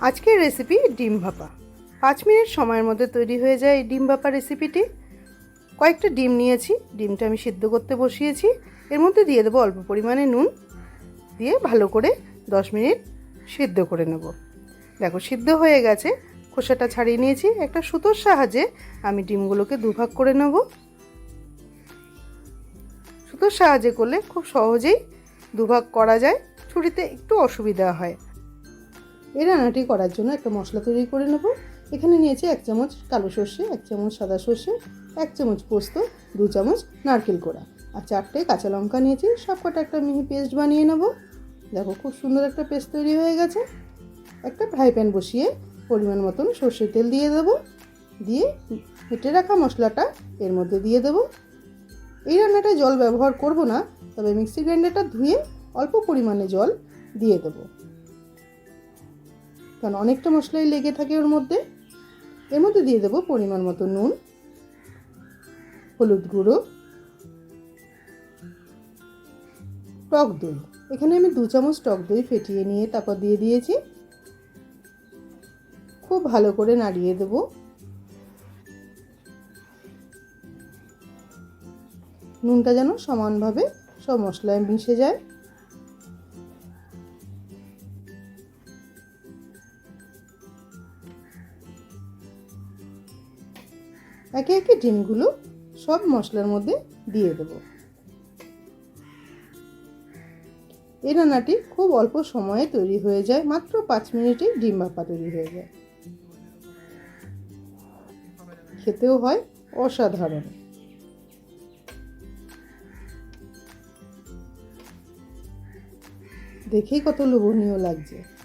আজকের রেসিপি ডিম ভাপা। পাঁচ মিনিট সময়ের মধ্যে তৈরি হয়ে যায় এই ডিম ভাপা রেসিপিটি কয়েকটা ডিম নিয়েছি, ডিমটা আমি সিদ্ধ করতে বসিয়েছি। এর মধ্যে দিয়ে দেবো অল্প পরিমাণে নুন। দিয়ে ভালো করে দশ মিনিট সিদ্ধ করে নেব। দেখো, সিদ্ধ হয়ে গেছে, খোসাটা ছাড়িয়ে নিয়েছি। একটা সুতোর সাহায্যে আমি ডিমগুলোকে দুভাগ করে নেব। সুতোর সাহায্যে করলে খুব সহজেই দুভাগ করা যায়। ছুরিতে একটু অসুবিধা হয়। এই রান্নাটি করার জন্য একটা মশলা তৈরি করে নেব। এখানে নিয়েছি এক চামচ কালো সর্ষে, এক চামচ সাদা সর্ষে, এক চামচ পোস্ত, দু চামচ নারকেল কোড়া আর চারটে কাঁচা লঙ্কা নিয়েছি। সব কটা একটা মিহি পেস্ট বানিয়ে নেব। দেখো খুব সুন্দর একটা পেস্ট তৈরি হয়ে গেছে। একটা ফ্রাই প্যান বসিয়ে পরিমাণ মতন সর্ষের তেল দিয়ে দেবো। দিয়ে হেঁটে রাখা মশলাটা এর মধ্যে দিয়ে দেবো। এই রান্নাটায় জল ব্যবহার করব না, তবে মিক্সি গ্রাইন্ডারটা ধুয়ে অল্প পরিমাণে জল দিয়ে দেবো। কারণ অনেকটা মশলাই লেগে থাকে ওর মধ্যে। এর মধ্যে দিয়ে দেবো পরিমাণ মতো নুন, হলুদ গুঁড়ো, টক দই। এখানে আমি দু চামচ টক দই ফেটিয়ে নিয়ে তারপর দিয়ে দিয়েছি। খুব ভালো করে নাড়িয়ে দেব। নুনটা যেন সমানভাবে সব মশলায় মিশে যায়। একে একে ডিমগুলো সব মশলার মধ্যে দিয়ে দেব। এই রান্নাটি খুব অল্প সময়ে তৈরি হয়ে যায়, মাত্র পাঁচ মিনিটেই ডিম ভাপা তৈরি হয়ে যায়। খেতেও হয় অসাধারণ। দেখেই কত লোভনীয় লাগছে।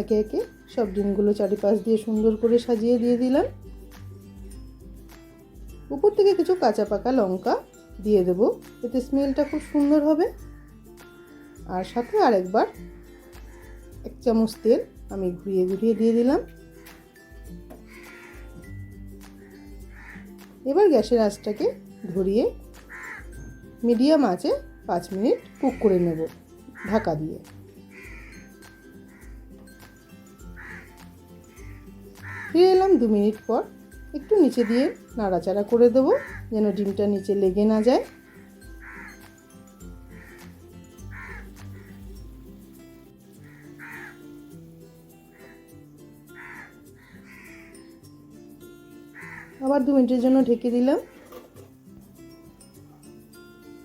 একে একে সব ডিমগুলো চারিপাশ দিয়ে সুন্দর করে সাজিয়ে দিয়ে দিলাম। উপর থেকে কিছু কাঁচা পাকা লঙ্কা দিয়ে দেব, এতে স্মেলটা খুব সুন্দর হবে। আর সাথে আরেকবার এক চামচ তেল আমি ঘুরিয়ে ঘুরিয়ে দিয়ে দিলাম। এবার গ্যাসের আঁচটাকে ধরিয়ে মিডিয়াম আঁচে পাঁচ মিনিট কুক করে নেব ঢাকা দিয়ে। ফিরে এলাম দু মিনিট পর। একটু নিচে দিয়ে নাড়াচাড়া করে দেবো, যেন ডিমটা নিচে লেগে না যায়। আবার দু মিনিটের জন্য ঢেকে দিলাম।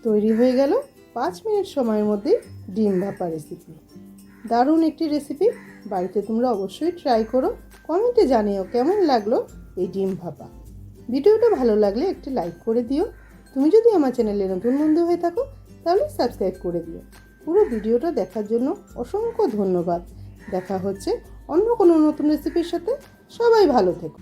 তৈরি হয়ে গেল পাঁচ মিনিট সময়ের মধ্যে ডিম ভাপা রেসিপি দারুণ একটি রেসিপি বাড়িতে তোমরা অবশ্যই ট্রাই করো। কমেন্টে জানিও কেমন লাগল এই ডিম ভাপা। ভিডিওটা ভালো লাগলে একটি লাইক করে দিও। তুমি যদি আমার চ্যানেলে নতুন বন্ধু হয়ে থাকো, তাহলে সাবস্ক্রাইব করে দিও। পুরো ভিডিওটা দেখার জন্য অসংখ্য ধন্যবাদ। দেখা হচ্ছে অন্য কোনো নতুন রেসিপির সাথে। সবাই ভালো থেকো।